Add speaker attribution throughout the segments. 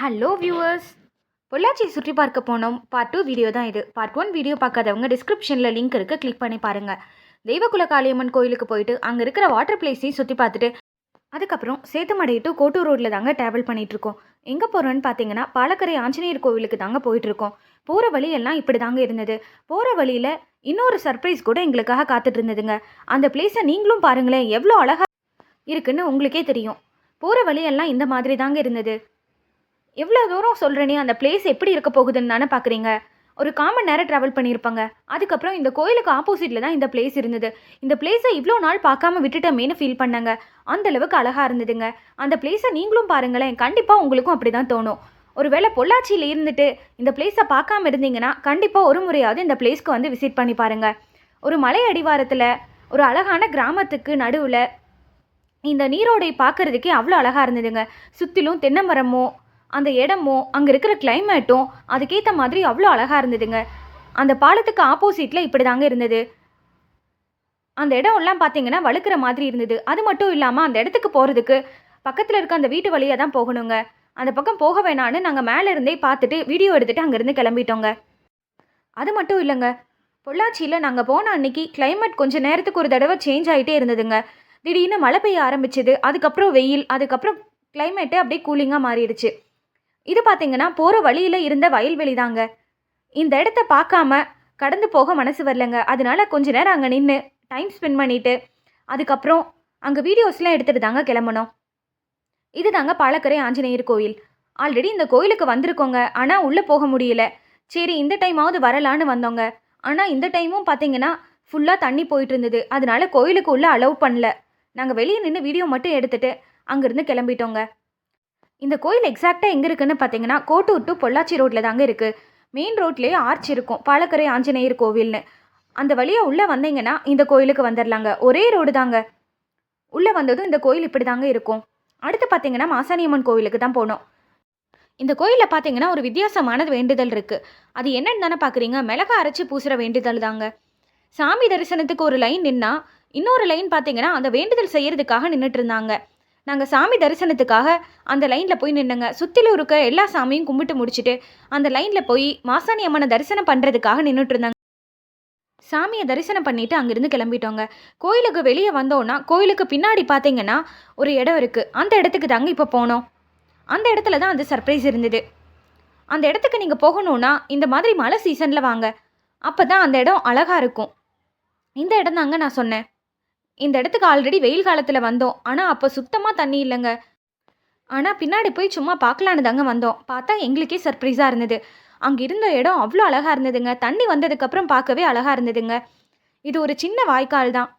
Speaker 1: Hello viewers பொள்ளாச்சியை சுற்றி பார்க்க போனோம். பார்ட் டூ வீடியோ தான் இது. பார்ட் ஒன் வீடியோ பார்க்காதவங்க டிஸ்கிரிப்ஷனில் லிங்க் இருக்குது கிளிக் பண்ணி பாருங்கள் தெய்வகுல காளியம்மன் கோயிலுக்கு போயிட்டு அங்கே இருக்கிற வாட்டர் பிளேஸையும் சுற்றி பார்த்துட்டு அதுக்கப்புறம் சேத்துமடை டு கோட்டூர் ரோட்டில் தாங்க ட்ராவல் பண்ணிகிட்ருக்கோம் எங்கே போகிறோன்னு பார்த்தீங்கன்னா பாலக்கரை ஆஞ்சநேயர் கோவிலுக்கு தாங்க போயிட்டுருக்கோம் போகிற வழியெல்லாம் இப்படி தாங்க இருந்தது. போகிற வழியில் இன்னொரு சர்ப்ரைஸ் கூட எங்களுக்காக காத்துட்டு இருந்ததுங்க. அந்த பிளேஸை நீங்களும் பாருங்களேன் எவ்வளோ அழகாக இருக்குன்னு உங்களுக்கே தெரியும். போகிற வழியெல்லாம் இந்த மாதிரி தாங்க இருந்தது. எவ்வளோ தூரம் சொல்கிறேனே அந்த பிளேஸ் எப்படி இருக்க போகுதுன்னு தானே பார்க்குறீங்க ஒரு காமன் நேரம் ட்ராவல் பண்ணியிருப்பாங்க. அதுக்கப்புறம் இந்த கோயிலுக்கு ஆப்போசிட்டில் தான் இந்த பிளேஸ் இருந்தது. இந்த பிளேஸை இவ்வளோ நாள் பார்க்காம விட்டுட்டோமேனு ஃபீல் பண்ணாங்க. அந்தளவுக்கு அழகாக இருந்ததுங்க. அந்த பிளேஸை நீங்களும் பாருங்களேன் கண்டிப்பாக உங்களுக்கும் அப்படி தான் தோணும். ஒருவேளை பொள்ளாச்சியில் இருந்துட்டு இந்த பிளேஸை பார்க்காம இருந்தீங்கன்னா கண்டிப்பாக ஒரு முறையாவது இந்த பிளேஸ்க்கு வந்து விசிட் பண்ணி பாருங்கள் ஒரு மலை அடிவாரத்தில் ஒரு அழகான கிராமத்துக்கு நடுவில் இந்த நீரோடை பார்க்கறதுக்கே அவ்வளோ அழகாக இருந்ததுங்க. சுற்றிலும் தென்னை மரமும் அந்த இடமும் அங்கே இருக்கிற கிளைமேட்டும் அதுக்கேற்ற மாதிரி அவ்வளோ அழகாக இருந்ததுங்க. அந்த பாலத்துக்கு ஆப்போசிட்டில் இப்படி தாங்க இருந்தது. அந்த இடம்லாம் பார்த்தீங்கன்னா வழுக்கிற மாதிரி இருந்தது. அது மட்டும் இல்லாமல் அந்த இடத்துக்கு போகிறதுக்கு பக்கத்தில் இருக்க அந்த வீட்டு வழியாக தான் போகணுங்க. அந்த பக்கம் போக வேணான்னு நாங்கள் மேலே இருந்தே பார்த்துட்டு வீடியோ எடுத்துகிட்டு அங்கேருந்து கிளம்பிட்டோங்க. அது மட்டும் இல்லைங்க. பொள்ளாச்சியில் நாங்கள் போன அன்னைக்கு கிளைமேட் கொஞ்சம் நேரத்துக்கு ஒரு தடவை சேஞ்ச் ஆகிட்டே இருந்ததுங்க. திடீர்னு மழை பெய்ய ஆரம்பிச்சது. அதுக்கப்புறம் வெயில் அதுக்கப்புறம் கிளைமேட்டு அப்படியே கூலிங்காக மாறிடுச்சு. இது பார்த்தீங்கன்னா போகிற வழியில் இருந்த வயல்வெளி தாங்க. இந்த இடத்த பார்க்காம கடந்து போக மனசு வரலங்க. அதனால கொஞ்ச நேரம் அங்கே நின்று டைம் ஸ்பெண்ட் பண்ணிவிட்டு அதுக்கப்புறம் அங்கே வீடியோஸ்லாம் எடுத்துகிட்டு தாங்க கிளம்பணும். இது தாங்க பாலக்கரை ஆஞ்சநேயர் கோயில் ஆல்ரெடி இந்த கோயிலுக்கு வந்திருக்கோங்க. ஆனால் உள்ளே போக முடியல. சரி இந்த டைமாவது வரலான்னு வந்தோங்க. ஆனால் இந்த டைமும் பார்த்தீங்கன்னா ஃபுல்லாக தண்ணி போயிட்டு இருந்தது. அதனால கோயிலுக்கு உள்ளே அலோவ் பண்ணல. நாங்கள் வெளியே நின்று வீடியோ மட்டும் எடுத்துகிட்டு அங்கேருந்து கிளம்பிட்டோங்க. இந்த கோயில் எக்ஸாக்டாக எங்கே இருக்குன்னு பார்த்தீங்கன்னா கோட்டூர் டு பொள்ளாச்சி ரோட்டில் தாங்க இருக்குது மெயின் ரோட்லேயே ஆர்ச் இருக்கும் பாலக்கரை ஆஞ்சநேயர் கோவில்னு. அந்த வழியாக உள்ளே வந்தீங்கன்னா இந்த கோயிலுக்கு வந்துடலாங்க ஒரே ரோடு தாங்க. உள்ளே வந்ததும் இந்த கோயில் இப்படி தாங்க இருக்கும். அடுத்து பார்த்தீங்கன்னா மாசாணியம்மன் கோவிலுக்கு தான் போனோம். இந்த கோயிலில் பார்த்தீங்கன்னா ஒரு வித்தியாசமான வேண்டுதல் இருக்குது அது என்னன்னு தானே பார்க்குறீங்க மிளகா அரைச்சி பூசுகிற வேண்டுதல் தாங்க. சாமி தரிசனத்துக்கு ஒரு லைன் நின்னா இன்னொரு லைன் பார்த்தீங்கன்னா அந்த வேண்டுதல் செய்கிறதுக்காக நின்றுட்டு இருந்தாங்க. நாங்கள் சாமி தரிசனத்துக்காக அந்த லைனில் போய் நின்னுங்க. சுற்றிலும் இருக்க எல்லா சாமியும் கும்பிட்டு முடிச்சுட்டு அந்த லைனில் போய் மாசாணி அம்மனை தரிசனம் பண்ணுறதுக்காக நின்றுட்டு இருந்தாங்க. சாமியை தரிசனம் பண்ணிட்டு அங்கேருந்து கிளம்பிட்டோங்க. கோயிலுக்கு வெளியே வந்தோன்னா கோயிலுக்கு பின்னாடி பார்த்தீங்கன்னா ஒரு இடம் இருக்குது அந்த இடத்துக்கு தாங்க இப்போ போனோம். அந்த இடத்துல தான் அந்த சர்ப்ரைஸ் இருந்தது. அந்த இடத்துக்கு நீங்கள் போகணுன்னா இந்த மாதிரி மழை சீசனில் வாங்க. அப்போ தான் அந்த இடம் அழகாக இருக்கும். இந்த இடம் தாங்க நான் சொன்னேன். இந்த இடத்துக்கு ஆல்ரெடி வெயில் காலத்தில் வந்தோம். ஆனால் அப்போ சுத்தமாக தண்ணி இல்லைங்க. ஆனால் பின்னாடி போய் சும்மா பார்க்கலான்னு தாங்க வந்தோம். பார்த்தா எங்களுக்கே சர்ப்ரைஸாக இருந்தது. அங்கே இருந்த இடம் அவ்வளோ அழகாக இருந்ததுங்க. தண்ணி வந்ததுக்கப்புறம் பார்க்கவே அழகாக இருந்ததுங்க. இது ஒரு சின்ன வாய்க்கால் தான்.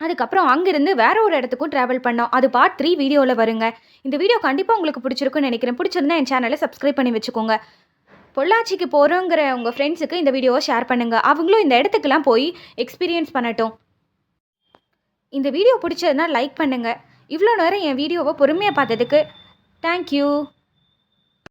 Speaker 1: அதுக்கப்புறம் அங்கேருந்து வேற ஒரு இடத்துக்கும் ட்ராவல் பண்ணோம். அது பார்ட் த்ரீ வீடியோவில் வருங்க. இந்த வீடியோ கண்டிப்பாக உங்களுக்கு பிடிச்சிருக்குன்னு நினைக்கிறேன். பிடிச்சிருந்தா என் சேனலை சப்ஸ்கிரைப் பண்ணி வச்சுக்கோங்க. பொள்ளாச்சிக்கு போகிறோங்கிற உங்கள் ஃப்ரெண்ட்ஸுக்கு இந்த வீடியோவை ஷேர் பண்ணுங்கள் அவங்களும் இந்த இடத்துக்குலாம் போய் எக்ஸ்பீரியன்ஸ் பண்ணட்டும். இந்த வீடியோ பிடிச்சதுன்னா லைக் பண்ணுங்கள் இவ்வளோ நேரம் என் வீடியோவை பொறுமையாக பார்த்ததுக்கு தேங்க்யூ